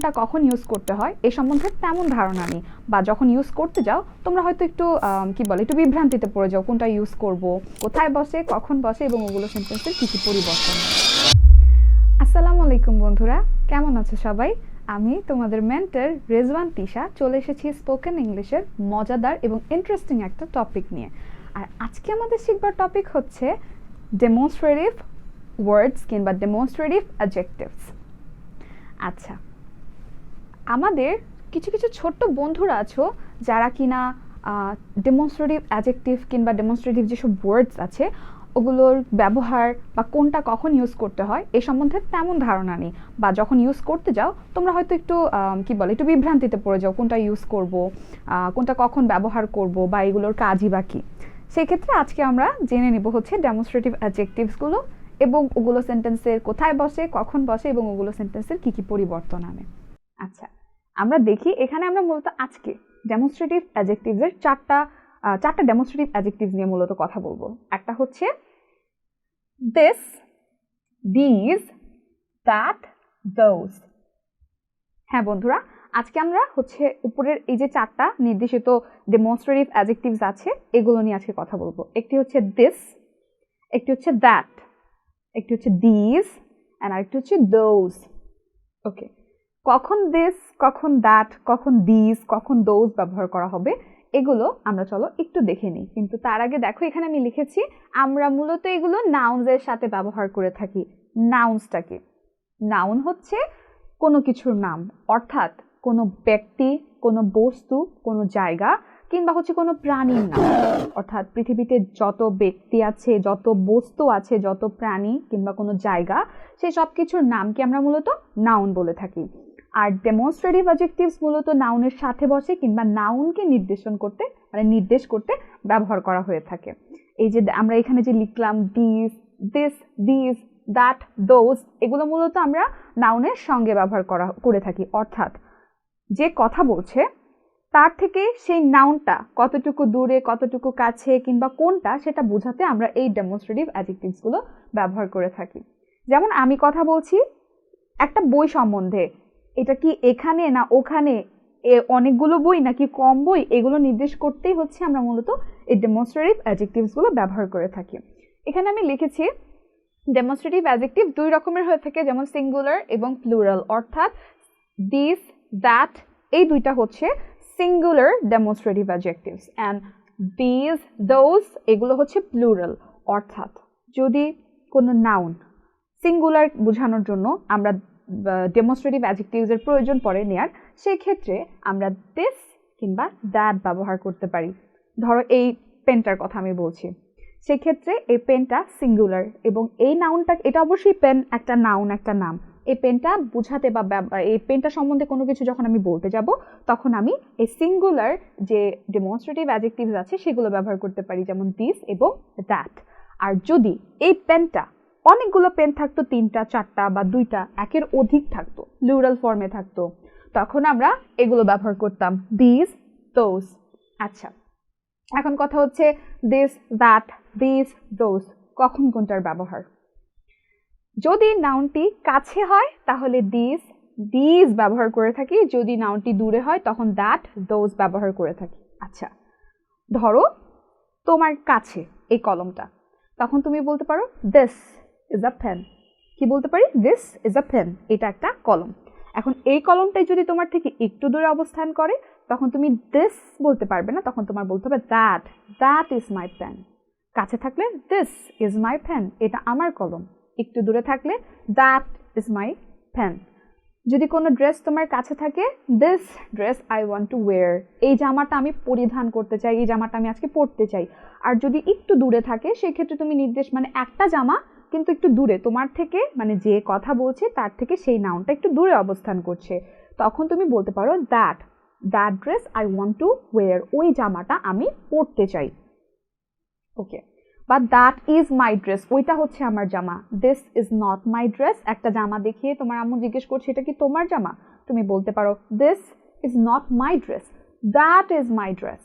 কোনটা কখন ইউজ করতে হয়, এ সম্বন্ধে তেমন ধারণা নেই। বা যখন ইউজ করতে যাও, তোমরা হয়তো একটু কি বলে, একটু বিভ্রান্তিতে পড়ে যাও, কোনটা ইউজ করব, কোথায় বসে, কখন বসে, এবং ওগুলো সেন্টেন্সের কী কী পরিবর্তন। আসসালামু আলাইকুম বন্ধুরা, কেমন আছো সবাই? আমি তোমাদের মেন্টার রেজওয়ান তিশা চলে এসেছি স্পোকেন ইংলিশের মজাদার এবং ইন্টারেস্টিং একটা টপিক নিয়ে। আর আজকে আমাদের শিখবার টপিক হচ্ছে ডেমনস্ট্রেটিভ ওয়ার্ডস কিংবা ডেমনস্ট্রেটিভ অ্যাজেক্টিভস আচ্ছা আমাদের কিছু কিছু ছোট্ট বন্ধুরা আছো যারা কিনা ডেমনস্ট্রেটিভ অ্যাজেক্টিভ কিংবা ডেমনস্ট্রেটিভ যেসব ওয়ার্ডস আছে, ওগুলোর ব্যবহার বা কোনটা কখন ইউজ করতে হয়, এ সম্বন্ধে তেমন ধারণা নেই। বা যখন ইউজ করতে যাও, তোমরা হয়তো একটু কি বলে, একটু বিভ্রান্তিতে পড়ে যাও, কোনটা ইউজ করব কোনটা কখন ব্যবহার করব বা এগুলোর কাজই বা কী। সেক্ষেত্রে আজকে আমরা জেনে নেব হচ্ছে ডেমনস্ট্রেটিভ অ্যাজেক্টিভসগুলো এবং ওগুলো সেন্টেন্সের কোথায় বসে, কখন বসে এবং ওগুলো সেন্টেন্সের কী কী পরিবর্তন আনে। আচ্ছা আমরা দেখি এখানে আমরা মূলত আজকে ডেমনস্ট্রেটিভ অ্যাজেক্টিভসের চারটা চারটা ডেমনস্ট্রেটিভ অ্যাজেক্টিভস নিয়ে মূলত কথা বলব। একটা হচ্ছে দিস দিজ দ্যাট দোজ হ্যাঁ বন্ধুরা, আজকে আমরা হচ্ছে উপরের এই যে চারটা নির্দেশিত ডেমনস্ট্রেটিভ অ্যাজেক্টিভস আছে, এগুলো নিয়ে আজকে কথা বলব। একটি হচ্ছে দিস একটি হচ্ছে দ্যাট একটি হচ্ছে দিজ অ্যান্ড আরেকটি হচ্ছে দোজ ওকে কখন দিস কখন দ্যাট কখন দিস কখন দোজ ব্যবহার করা হবে, এগুলো আমরা চলো একটু দেখে নিই। কিন্তু তার আগে দেখো এখানে আমি লিখেছি, আমরা মূলত এগুলো নাউন্সের সাথে ব্যবহার করে থাকি। নাউন্সটাকে নাউন হচ্ছে কোনো কিছুর নাম, অর্থাৎ কোনো ব্যক্তি, কোনো বস্তু, কোনো জায়গা, কিংবা হচ্ছে কোনো প্রাণীর নাম। অর্থাৎ পৃথিবীতে যত ব্যক্তি আছে, যত বস্তু আছে, যত প্রাণী কিংবা কোনো জায়গা সেই সব কিছুর নামকে আমরা মূলত নাউন বলে থাকি। আর ডেমনস্ট্রেটিভ অবজেক্টিভস মূলত নাউনের সাথে বসে কিংবা নাউনকে নির্দেশন করতে মানে নির্দেশ করতে ব্যবহার করা হয়ে থাকে। এই যে আমরা এখানে যে লিখলাম this this this that those এগুলো মূলত আমরা নাউনের সঙ্গে ব্যবহার করা, করে থাকি। অর্থাৎ যে কথা বলছে, তার থেকে সেই নাউনটা কতটুকু দূরে, কতটুকু কাছে কিংবা কোনটা, সেটা বোঝাতে আমরা এই ডেমনস্ট্রেটিভ অ্যাডজেক্টিভসগুলো ব্যবহার করে থাকি। যেমন আমি কথা বলছি একটা বই সম্বন্ধে এটা কি এখানে না ওখানে? অনেকগুলো বই নাকি কম বই? এগুলো নির্দেশ করতেই হচ্ছে আমরা মূলত এই ডেমনস্ট্রেটিভ অ্যাডজেক্টিভসগুলো ব্যবহার করে থাকি। এখানে আমি লিখেছি ডেমনস্ট্রেটিভ অ্যাডজেক্টিভ দুই রকমের হয়ে থাকে, যেমন সিঙ্গুলার এবং প্লুরাল অর্থাৎ দিস দ্যাট এই দুইটা হচ্ছে singular demonstrative adjectives and this those এগুলো হচ্ছে প্লুরাল অর্থাৎ যদি কোনো নাউন সিঙ্গুলার বোঝানোর জন্য আমরা ডেমনস্ট্রেটিভ অ্যাডজেক্টিভসের প্রয়োজন পড়ে নেয়ার সেই ক্ষেত্রে আমরা দিস কিংবা দ্যাট ব্যবহার করতে পারি। ধরো এই পেনটার কথা আমি বলছি। সেক্ষেত্রে এই পেনটা সিঙ্গুলার এবং এই নাউনটা এটা অবশ্যই পেন একটা নাউন একটা নাম। এই পেনটা বুঝাতে বা এই পেনটা সম্বন্ধে কোনো কিছু যখন আমি বলতে যাব, তখন আমি এই সিঙ্গুলার যে ডেমনস্ট্রেটিভ অ্যাডজেক্টিভস আছে, সেগুলো ব্যবহার করতে পারি। যেমন দিস এবং দ্যাট আর যদি এই পেনটা অনেকগুলো পেন থাকতো, তিনটা, চারটা বা দুইটা, একের অধিক থাকতো প্লুরাল ফর্মে থাকতো। তখন আমরা এগুলো ব্যবহার করতাম। দিস দোস আচ্ছা এখন কথা হচ্ছে দিস দ্যাট দিস দোজ কখন কোনটার ব্যবহার? যদি নাউনটি কাছে হয়, তাহলে দিস দিস ব্যবহার করে থাকি। যদি নাউনটি দূরে হয়, তখন দ্যাট দোজ ব্যবহার করে থাকি। আচ্ছা ধরো তোমার কাছে এই কলমটা। তখন তুমি বলতে পারো দিস ইজ আ পেন কি বলতে পারি? দিস ইজ আ পেন এটা একটা কলম। এখন এই কলমটাই যদি তোমার থেকে একটু দূরে অবস্থান করে, তখন তুমি দিস বলতে পারবে না, তখন তোমার বলতে হবে that that is my pen কাছে থাকলে দিস ইজ মাই পেন এটা আমার কলম। একটু দূরে থাকলে দ্যাট ইজ মাই পেন যদি কোনো ড্রেস তোমার কাছে থাকে this dress I want to wear এই জামাটা আমি পরিধান করতে চাই, এই জামাটা আমি আজকে পরতে চাই। আর যদি একটু দূরে থাকে, সেক্ষেত্রে তুমি নির্দেশ মানে একটা জামা কিন্তু একটু দূরে, তোমার থেকে মানে যে কথা বলছে তার থেকে সেই নাউনটা একটু দূরে অবস্থান করছে। তখন তুমি বলতে পারো that that dress I want to wear ওই জামাটা আমি পরতে চাই। ওকে বা দ্যাট ইজ মাই ড্রেস ওইটা হচ্ছে আমার জামা। This is not my dress একটা জামা দেখিয়ে তোমার আম্মু জিজ্ঞেস করছে, এটা কি তোমার জামা? তুমি বলতে পারো this is not my dress that is my dress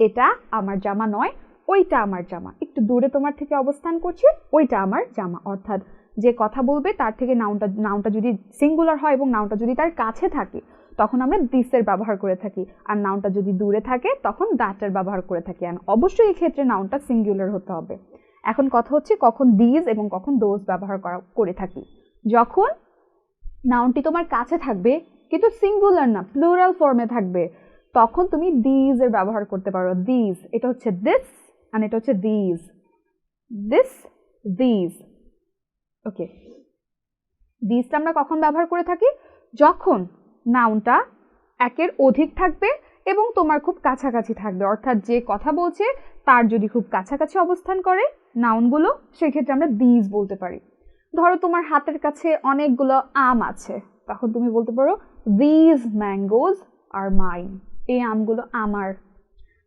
এটা আমার জামা নয় ওইটা আমার জামা। একটু দূরে তোমার থেকে অবস্থান করছে, ওইটা আমার জামা। অর্থাৎ যে কথা বলবে তার থেকে নাউনটা নাউনটা যদি সিঙ্গুলার হয় এবং নাউনটা যদি তার কাছে থাকে, তখন আমরা দিসের ব্যবহার করে থাকি। আর নাউনটা যদি দূরে থাকে, তখন দ্যাটের ব্যবহার করে থাকি। আর অবশ্যই এই ক্ষেত্রে নাউনটা সিঙ্গুলার হতে হবে। এখন কথা হচ্ছে কখন দিজ এবং কখন দোজ ব্যবহার করা, করে থাকি। যখন নাউনটি তোমার কাছে থাকবে, কিন্তু সিঙ্গুলার না প্লুরাল ফর্মে থাকবে, তখন তুমি দিজ এর ব্যবহার করতে পারো। দিজ এটা হচ্ছে দিস আর এটা হচ্ছে দিজ দিস দিজ ওকে দিজটা আমরা কখন ব্যবহার করে থাকি? যখন নাউনটা একের অধিক থাকবে এবং তোমার খুব কাছাকাছি থাকবে। অর্থাৎ যে কথা বলছে, তার যদি খুব কাছাকাছি অবস্থান করে নাউনগুলো সেক্ষেত্রে আমরা দিজ বলতে পারি। ধরো তোমার হাতের কাছে অনেকগুলো আম আছে। তখন তুমি বলতে পারো দিজ ম্যাঙ্গোজ আর মাইন এই আমগুলো আমার।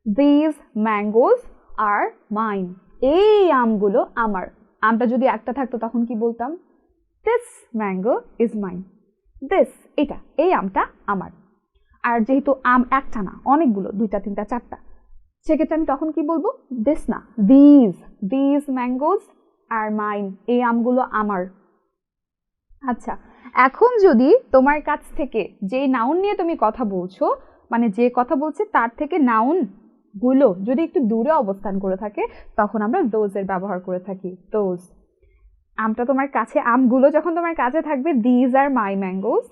দিজ ম্যাঙ্গোজ আর মাইন এই আমগুলো আমার। আমটা যদি একটা থাকতো, তখন কি বলতাম? This mango is mine this এটা, এই আমটা আমার। আর যেহেতু আম একটা না, অনেকগুলো, দুইটা, তিনটা, চারটা, সেক্ষেত্রে আমি তখন কি বলব? দিস না these these mangoes are mine এই আমগুলো আমার। আচ্ছা এখন যদি তোমার কাছ থেকে যে নাউন নিয়ে তুমি কথা বলছো মানে যে কথা বলছে, তার থেকে নাউন গুলো যদি একটু দূরে অবস্থান করে থাকে, তখন আমরা দোজের ব্যবহার করে থাকি। দোজ আমটা তোমার কাছে, আমগুলো যখন তোমার কাছে থাকবে দিজ আর মাই ম্যাঙ্গোজ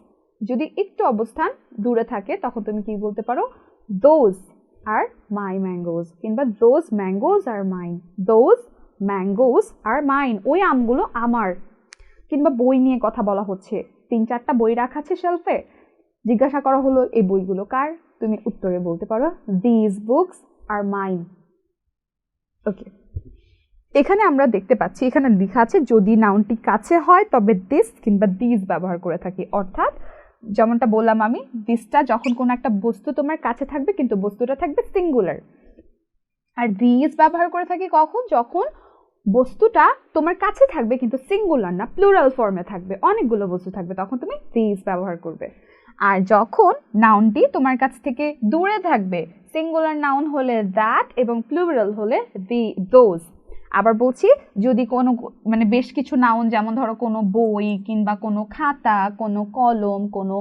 যদি একটু অবস্থান দূরে থাকে, তখন তুমি কি বলতে পারো? দোজ আর মাই ম্যাঙ্গোজ কিংবা those mangoes are mine those mangoes are mine ওই আমগুলো আমার। কিংবা বই নিয়ে কথা বলা হচ্ছে। তিন চারটা বই রাখা আছে শেলফে জিজ্ঞাসা করা হলো, এই বইগুলো কার? তুমি উত্তরে বলতে পারো these books are mine okay এখানে আমরা দেখতে পাচ্ছি, এখানে লেখা আছে, যদি নাউনটি কাছে হয়, তবে দিস কিংবা দিস ব্যবহার করে থাকি। অর্থাৎ, যেমনটা বললাম আমি দিসটা যখন কোনো একটা বস্তু তোমার কাছে থাকবে, কিন্তু বস্তুটা থাকবে সিঙ্গুলার আর দিস ব্যবহার করে থাকি কখন? যখন বস্তুটা তোমার কাছে থাকবে, কিন্তু সিঙ্গুলার না প্লুরাল ফর্মে থাকবে, অনেকগুলো বস্তু থাকবে, তখন তুমি দিস ব্যবহার করবে। আর যখন নাউনটি তোমার কাছ থেকে দূরে থাকবে সিঙ্গুলার নাউন হলে দ্যাট এবং প্লুরাল হলে দি দোজ আবার বলছি, যদি কোনো মানে বেশ কিছু নাউন যেমন ধরো কোনো বই কিংবা কোনো খাতা, কোনো কলম, কোনো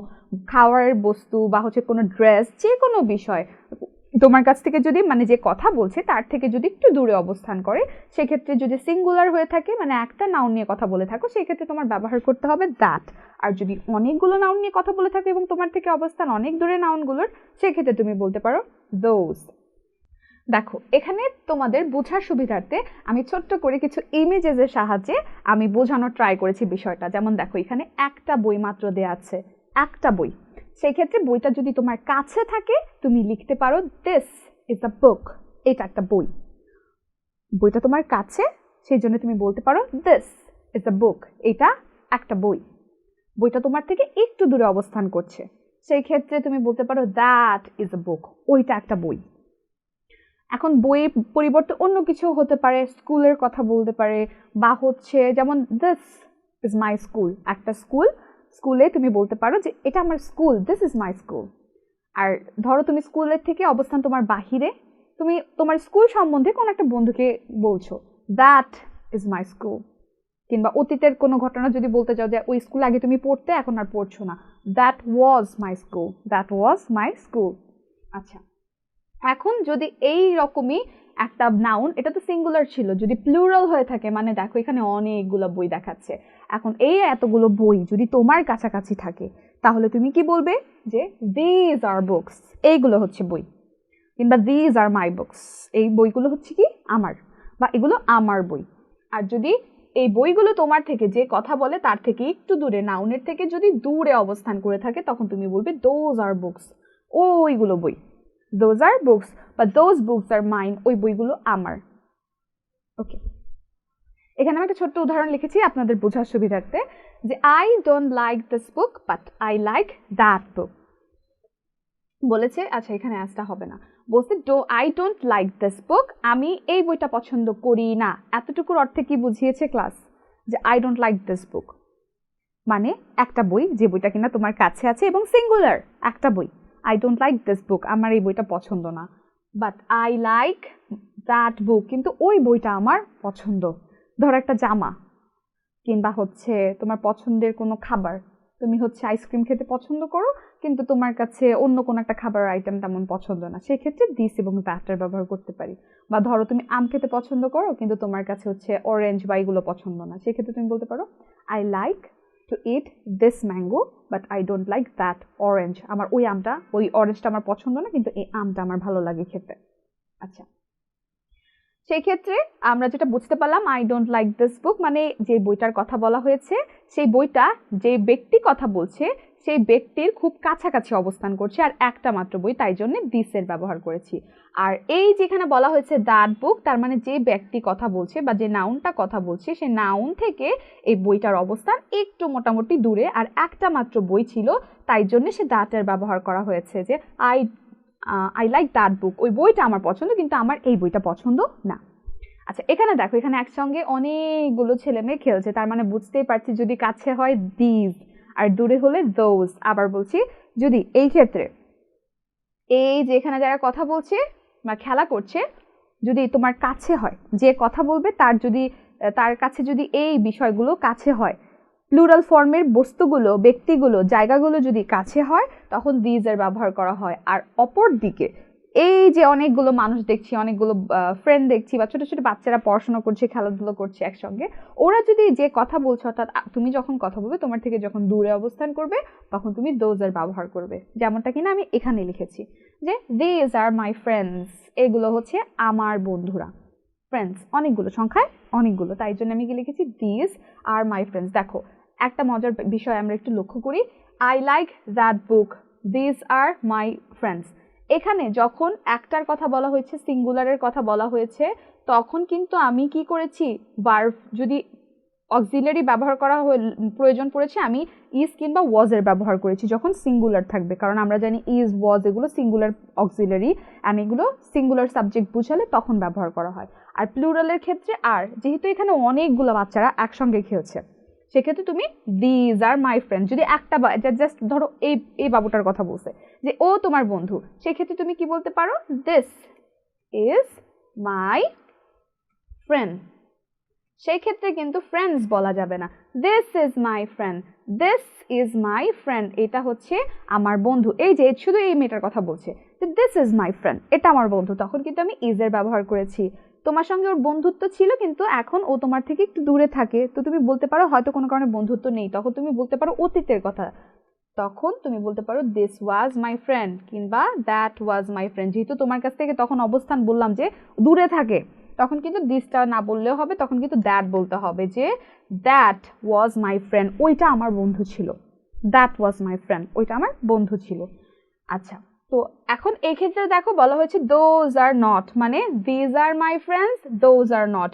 খাওয়ার বস্তু বা হচ্ছে কোনো ড্রেস যে কোনো বিষয় তোমার কাছ থেকে যদি মানে যে কথা বলছে, তার থেকে যদি একটু দূরে অবস্থান করে, সেক্ষেত্রে যদি সিঙ্গুলার হয়ে থাকে মানে একটা নাউন নিয়ে কথা বলে থাকো, সেক্ষেত্রে তোমার ব্যবহার করতে হবে দ্যাট আর যদি অনেকগুলো নাউন নিয়ে কথা বলে থাকো এবং তোমার থেকে অবস্থান অনেক দূরে নাউনগুলোর সেক্ষেত্রে তুমি বলতে পারো দোজ দেখো, এখানে তোমাদের বোঝার সুবিধার্থে আমি ছোট্ট করে কিছু ইমেজেসের সাহায্যে আমি বোঝানোর ট্রাই করেছি বিষয়টা। যেমন দেখো, এখানে একটা বই মাত্র দেয়া আছে। একটা বই। সেই ক্ষেত্রে বইটা যদি তোমার কাছে থাকে, তুমি লিখতে পারো দিস ইজ আ বুক এটা একটা বই। বইটা তোমার কাছে, সেই জন্য তুমি বলতে পারো দিস ইজ আ বুক এটা একটা বই। বইটা তোমার থেকে একটু দূরে অবস্থান করছে। সেই ক্ষেত্রে তুমি বলতে পারো দ্যাট ইজ আ বুক ওইটা একটা বই। এখন বইয়ের পরিবর্তে অন্য কিছু হতে পারে, স্কুলের কথা বলতে পারে, বা হচ্ছে যেমন দিস ইজ মাই স্কুল একটা স্কুল স্কুলে তুমি বলতে পারো যে এটা আমার school this is my school আর ধরো তুমি স্কুলের থেকে অবস্থান তোমার বাহিরে, তুমি তোমার স্কুল সম্বন্ধে কোনো একটা বন্ধুকে বলছো দ্যাট ইজ মাই স্কুল কিংবা অতীতের কোনো ঘটনা যদি বলতে চাও যে ওই স্কুলে আগে তুমি পড়তে, এখন আর পড়ছো না that was my school that was my school আচ্ছা এখন যদি এই রকমই একটা নাউন এটা তো সিঙ্গুলার ছিল, যদি প্লুরাল হয়ে থাকে মানে দেখো এখানে অনেকগুলো বই দেখাচ্ছে। এখন এই এতগুলো বই যদি তোমার কাছাকাছি থাকে, তাহলে তুমি কি বলবে? যে দিজ আর বুকস এইগুলো হচ্ছে বই। কিংবা দিজ আর মাই বুকস এই বইগুলো হচ্ছে কি? আমার, বা এগুলো আমার বই। আর যদি এই বইগুলো তোমার থেকে যে কথা বলে, তার থেকে একটু দূরে নাউনের থেকে যদি দূরে অবস্থান করে থাকে, তখন তুমি বলবে দোজ আর বুকস ওইগুলো বই। দোজ আর বুকস বা দোজ বুকস আর মাইন ওই বইগুলো আমার। ওকে এখানে আমি একটা ছোট্ট উদাহরণ লিখেছি আপনাদের বোঝার সুবিধার্থে, যে I don't like this book but I like that book বলেছে আচ্ছা এখানে আসটা হবে না। বলছে do I don't like this book আমি এই বইটা পছন্দ করি না। এতটুকুর অর্থে কি বুঝিয়েছে ক্লাস যে I don't like this book মানে একটা বই, যে বইটা কিনা তোমার কাছে আছে, এবং সিঙ্গুলার একটা বই। I don't like this book আমার এই বইটা পছন্দ না। But I like that book কিন্তু ওই বইটা আমার পছন্দ। ধরো একটা জামা। কিংবা হচ্ছে তোমার পছন্দের কোনো খাবার। তুমি হচ্ছে আইসক্রিম খেতে পছন্দ করো, কিন্তু তোমার কাছে অন্য কোনো একটা খাবার আইটেম তেমন পছন্দ না। সেক্ষেত্রে দিস এবং দ্যাটার ব্যবহার করতে পারি। বা ধরো তুমি আম খেতে পছন্দ করো, কিন্তু তোমার কাছে হচ্ছে অরেঞ্জ বা এগুলো পছন্দ না। সেক্ষেত্রে তুমি বলতে পারো I like to eat this mango but I don't like that orange আমার ওই আমটা, ওই অরেঞ্জটা আমার পছন্দ না, কিন্তু এই আমটা আমার ভালো লাগে খেতে। আচ্ছা। সেই ক্ষেত্রে আমরা যেটা বুঝতে পারলাম I don't like this book মানে যে বইটার কথা বলা হয়েছে, সেই বইটা যে ব্যক্তি কথা বলছে সেই ব্যক্তির খুব কাছাকাছি অবস্থান করছে আর একটা মাত্র বই তাই জন্য দিসের ব্যবহার করেছি। আর এই যেখানে বলা হয়েছে দ্যাট বুক তার মানে যে ব্যক্তি কথা বলছে বা যে নাউনটা কথা বলছে সেই নাউন থেকে এই বইটার অবস্থান একটু মোটামুটি দূরে আর একটা মাত্র বই ছিল তাই জন্য সে দ্যাটের ব্যবহার করা হয়েছে যে I I like that book ওই বইটা আমার পছন্দ কিন্তু আমার এই বইটা পছন্দ না। আচ্ছা এখানে দেখো, এখানে একসঙ্গে অনেকগুলো ছেলে মেয়ে খেলছে, তার মানে বুঝতেই পারছি যদি কাছে হয় দিজ আর দূরে হলে দোজ আবার বলছি যদি এই ক্ষেত্রে। এই যে এখানে যারা কথা বলছে বা খেলা করছে, যদি তোমার কাছে হয়, যে কথা বলবে তার যদি, তার কাছে যদি এই বিষয়গুলো কাছে হয় প্লুরাল ফর্মের বস্তুগুলো, ব্যক্তিগুলো, জায়গাগুলো যদি কাছে হয়, তখন দিজ এর ব্যবহার করা হয়। আর অপর দিকে এই যে অনেকগুলো মানুষ দেখছি, অনেকগুলো ফ্রেন্ড দেখছি বা ছোটো ছোটো বাচ্চারা পড়াশোনা করছে, খেলাধুলো করছে একসঙ্গে, ওরা যদি যে কথা বলছো, অর্থাৎ তুমি যখন কথা বলবে, তোমার থেকে যখন দূরে অবস্থান করবে, তখন তুমি দোজের ব্যবহার করবে। যেমনটা কিনা আমি এখানে লিখেছি যে দিজ আর মাই ফ্রেন্ডস এগুলো হচ্ছে আমার বন্ধুরা। ফ্রেন্ডস অনেকগুলো, সংখ্যায় অনেকগুলো। তাই জন্য আমি কি লিখেছি দিজ আর মাই ফ্রেন্ডস দেখো, একটা মজার বিষয় আমরা একটু লক্ষ্য করি। I like that book these are my friends এখানে যখন একটার কথা বলা হয়েছে সিঙ্গুলারের কথা বলা হয়েছে, তখন কিন্তু আমি কি করেছি? বার্ভ যদি অক্সিলারি ব্যবহার করা প্রয়োজন পড়েছে, আমি ইজ কিংবা ওয়াজের ব্যবহার করেছি, যখন সিঙ্গুলার থাকবে। কারণ আমরা জানি ইজ ওয়াজ এগুলো সিঙ্গুলার অক্সিলারি অ্যান্ড এগুলো সিঙ্গুলার সাবজেক্ট বুঝালে তখন ব্যবহার করা হয়। আর প্লুরালের ক্ষেত্রে আর, যেহেতু এখানে অনেকগুলো বাচ্চারা একসঙ্গে খেলছে সেক্ষেত্রে তুমি দিজ আর মাই ফ্রেন্ড যদি একটা জাস্ট ধরো এই এই বাবুটার কথা বলছে, যে ও তোমার বন্ধু, সেক্ষেত্রে তুমি কি বলতে পারো? দিস ইজ মাই ফ্রেন্ড সেই ক্ষেত্রে কিন্তু ফ্রেন্ডস বলা যাবে না। This is my friend this is my friend এটা হচ্ছে আমার বন্ধু। এই যে, শুধু এই মেয়েটার কথা বলছে দিস ইজ মাই ফ্রেন্ড এটা আমার বন্ধু। তখন কিন্তু আমি ইজের ব্যবহার করেছি। তোমার সঙ্গে ওর বন্ধুত্ব ছিল, কিন্তু এখন ও তোমার থেকে একটু দূরে থাকে। তো তুমি বলতে পারো হয়তো কোনো কারণে বন্ধুত্ব নেই। তখন তুমি বলতে পারো অতীতের কথা। তখন তুমি বলতে পারো দিস ওয়াজ মাই ফ্রেন্ড কিংবা দ্যাট ওয়াজ মাই ফ্রেন্ড যেহেতু তোমার কাছ থেকে তখন অবস্থান বললাম যে দূরে থাকে। তখন কিন্তু দিসটা না বললেও হবে, তখন কিন্তু দ্যাট বলতে হবে যে দ্যাট ওয়াজ মাই ফ্রেন্ড ওইটা আমার বন্ধু ছিল। দ্যাট ওয়াজ মাই ফ্রেন্ড ওইটা আমার বন্ধু ছিল। আচ্ছা। তো এখন এক্ষেত্রে দেখো বলা হয়েছে দোজ আর নট মানে these are my friends those are not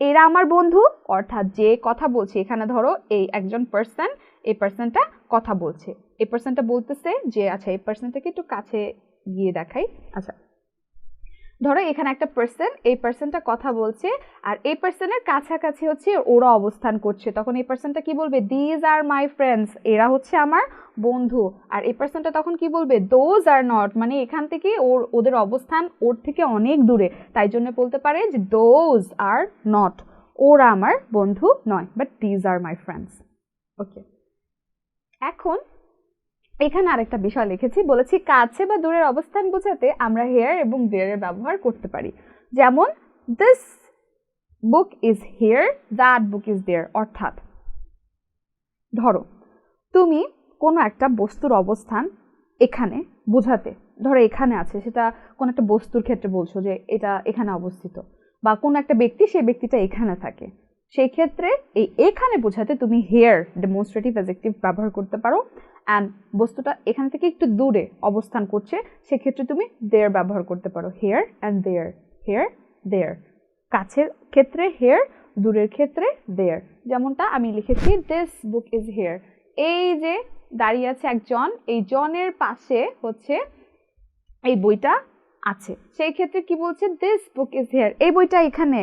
এরা আমার বন্ধু, অর্থাৎ যে কথা বলছে, এখানে ধরো এই একজন পার্সন এই পার্সনটা কথা বলছে। এই পার্সনটা বলতেছে যে আচ্ছা এই পার্সনটাকে একটু কাছে গিয়ে দেখাই। আচ্ছা ধরো এখানে একটা পার্সন এই পার্সনটা কথা বলছে, আর এই পার্সনের কাছাকাছি হচ্ছে ওরা অবস্থান করছে। তখন এই পার্সনটা কি বলবে? দিজ আর মাই ফ্রেন্ডস এরা হচ্ছে আমার বন্ধু। আর এই পার্সনটা তখন কি বলবে? দোজ আর নট মানে এখান থেকে ওর, ওদের অবস্থান ওর থেকে অনেক দূরে। তাই জন্য বলতে পারে যে দোজ আর নট ওরা আমার বন্ধু নয় but these are my friends okay এখন এখানে আরেকটা বিষয় লিখেছি, বলেছি কাছে বা দূরের অবস্থান বোঝাতে আমরা হেয়ার এবং দেয়ারের ব্যবহার করতে পারি। যেমন this book is here that book is there অর্থাৎ ধরো, তুমি কোনো একটা বস্তুর অবস্থান এখানে বোঝাতে, ধরো এখানে আছে, সেটা কোনো একটা বস্তুর ক্ষেত্রে বলছো যে এটা এখানে অবস্থিত, বা কোনো একটা ব্যক্তি সেই ব্যক্তিটা এখানে থাকে। সেই ক্ষেত্রে এই এখানে বোঝাতে তুমি হেয়ার ডেমনস্ট্রেটিভ অ্যাজেক্টিভ ব্যবহার করতে পারো অ্যান্ড বস্তুটা এখান থেকে একটু দূরে অবস্থান করছে, সেক্ষেত্রে তুমি দেয়ার ব্যবহার করতে পারো here and there here there কাছের ক্ষেত্রে হেয়ার দূরের ক্ষেত্রে দেয়ার যেমনটা আমি লিখেছি দিস বুক ইজ হেয়ার এই যে দাঁড়িয়ে আছে একজন এই জনের পাশে হচ্ছে এই বইটা আছে। সেই ক্ষেত্রে কি বলছে দিস বুক ইজ হেয়ার এই বইটা এখানে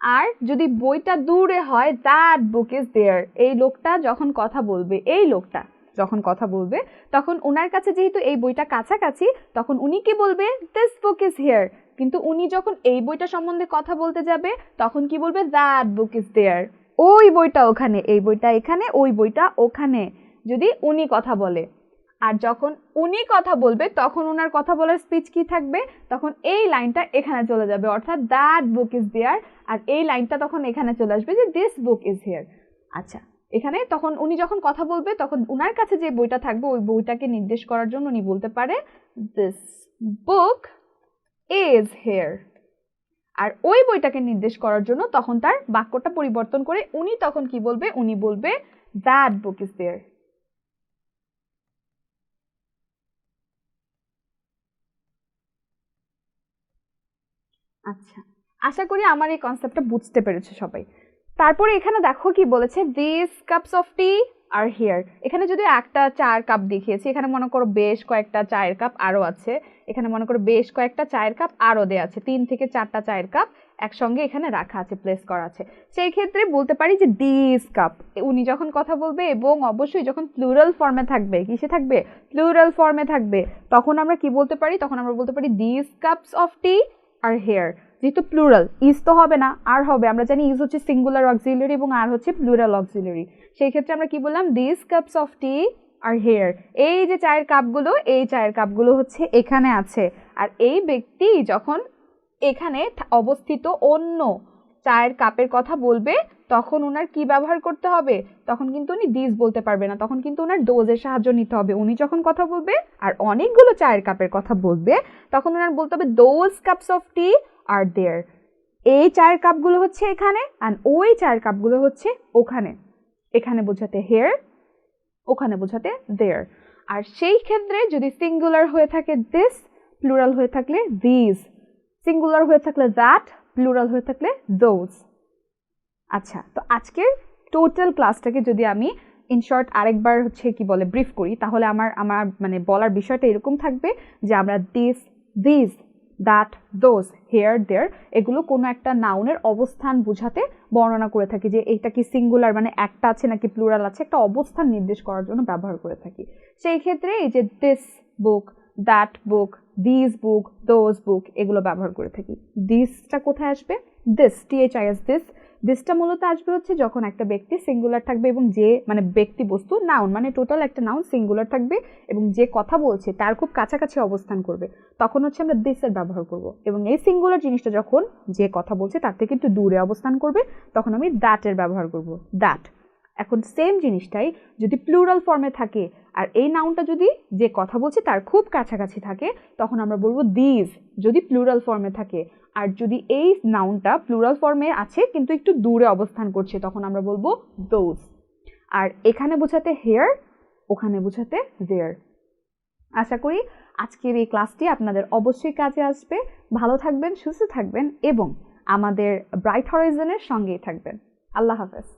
আর যদি বইটা দূরে হয় দ্যাট বুক ইজ দেয়ার এই লোকটা যখন কথা বলবে, এই লোকটা যখন কথা বলবে, তখন ওনার কাছে যেহেতু এই বইটা কাছাকাছি, তখন উনি কি বলবে? দিস বুক ইজ হেয়ার কিন্তু উনি যখন এই বইটা সম্বন্ধে কথা বলতে যাবে, তখন কি বলবে? দ্যাট বুক ইজ দেয়ার ওই বইটা ওখানে, এই বইটা এখানে, ওই বইটা ওখানে। যদি উনি কথা বলে আর যখন উনি কথা বলবে, তখন ওনার কথা বলার স্পিচ কি থাকবে? তখন এই লাইনটা এখানে চলে যাবে। অর্থাৎ দ্যাট বুক ইজ দেয়ার আর এই লাইনটা তখন এখানে চলে আসবে যে দিস বুক ইজ হিয়ার আচ্ছা এখানে তখন উনি যখন কথা বলবে, তখন উনার কাছে যে বইটা থাকবে, ওই বইটাকে নির্দেশ করার জন্য উনি বলতে পারে দিস বুক ইজ হেয়ার আর ওই বইটাকে নির্দেশ করার জন্য তখন তার বাক্যটা পরিবর্তন করে উনি তখন কি বলবে? উনি বলবে দ্যাট বুক ইজ দেয়ার আচ্ছা। আশা করি আমার এই কনসেপ্টটা বুঝতে পেরেছে সবাই। তারপরে এখানে দেখো কি বলেছে this cups of tea are here এখানে যদি একটা চার কাপ দেখিয়েছি, এখানে মনে করো বেশ কয়েকটা চায়ের কাপ আরও আছে। এখানে মনে করো বেশ কয়েকটা চায়ের কাপ আরও দেওয়া আছে, তিন থেকে চারটা চায়ের কাপ একসঙ্গে এখানে রাখা আছে প্লেস করা আছে। সেই ক্ষেত্রে বলতে পারি যে দিস কাপ উনি যখন কথা বলবে এবং অবশ্যই যখন প্লুরাল ফর্মে থাকবে, কিসে থাকবে? প্লুরাল ফর্মে থাকবে। তখন আমরা কি বলতে পারি? তখন আমরা বলতে পারি this cups of tea are here যেহেতু প্লুরাল ইজ তো হবে না আর হবে, আমরা জানি ইজ হচ্ছে সিঙ্গুলার অক্সিলারি এবং আর হচ্ছে প্লুরাল অক্সিলারি সেই ক্ষেত্রে আমরা কি বললাম? This cups of tea are here এই যে চায়ের কাপগুলো, এই চায়ের কাপগুলো হচ্ছে এখানে আছে। আর এই ব্যক্তি যখন এখানে অবস্থিত অন্য চায়ের কাপের কথা বলবে তখন ওনার কি ব্যবহার করতে হবে? তখন কিন্তু উনি দিস বলতে পারবে না। তখন কিন্তু ওনার ডোজের সাহায্য নিতে হবে। উনি যখন কথা বলবে আর অনেকগুলো চায়ের কাপের কথা বলবে, তখন ওনার বলতে হবে those cups of tea are there এই চায়ের কাপগুলো হচ্ছে এখানে অ্যান্ড ওই চায়ের কাপগুলো হচ্ছে ওখানে। এখানে বোঝাতে হেয়ার ওখানে বোঝাতে দেয়ার আর সেই ক্ষেত্রে যদি সিঙ্গুলার হয়ে থাকে দিস প্লুরাল হয়ে থাকলে দিস সিঙ্গুলার হয়ে থাকলে দ্যাট প্লুরাল হয়ে থাকলে দোজ আচ্ছা তো আজকের টোটাল ক্লাসটাকে যদি আমি ইন শর্ট আরেকবার হচ্ছে কি বলে ব্রিফ করি, তাহলে আমার আমার মানে বলার বিষয়টা এরকম থাকবে যে আমরা this this that those here there এগুলো কোনো একটা নাউনের অবস্থান বোঝাতে বর্ণনা করে থাকি যে এইটা কি সিঙ্গুলার মানে একটা আছে নাকি প্লুরাল আছে, একটা অবস্থান নির্দেশ করার জন্য ব্যবহার করে থাকি। সেই ক্ষেত্রে এই যে this book that book this book those book এগুলো ব্যবহার করে থাকি। দিসটা কোথায় আসবে? দিস টিএইচআইএস দিস দিসটা মূলত আসবে হচ্ছে যখন একটা ব্যক্তি সিঙ্গুলার থাকবে এবং যে মানে ব্যক্তি বস্তু নাউন মানে টোটাল একটা নাউন সিঙ্গুলার থাকবে এবং যে কথা বলছে তার খুব কাছাকাছি অবস্থান করবে। তখন হচ্ছে আমরা দিসের ব্যবহার করব এবং এই সিঙ্গুলার জিনিসটা যখন যে কথা বলছে তার থেকে একটু দূরে অবস্থান করবে, তখন আমি দ্যাটের ব্যবহার করব। দ্যাট এখন সেম জিনিসটাই যদি প্লুরাল ফর্মে থাকে আর এই নাউনটা যদি যে কথা বলছে তার খুব কাছাকাছি থাকে, তখন আমরা বলব দিজ যদি প্লুরাল ফর্মে থাকে। আর যদি এই নাউনটা প্লুরাল ফর্মে আছে, কিন্তু একটু দূরে অবস্থান করছে, তখন আমরা বলব দোজ আর এখানে বোঝাতে হেয়ার ওখানে বোঝাতে দেয়ার আশা করি আজকের এই ক্লাসটি আপনাদের অবশ্যই কাজে আসবে। ভালো থাকবেন, সুস্থ থাকবেন, এবং আমাদের ব্রাইট হরাইজনের সঙ্গেই থাকবেন। আল্লাহ হাফেজ।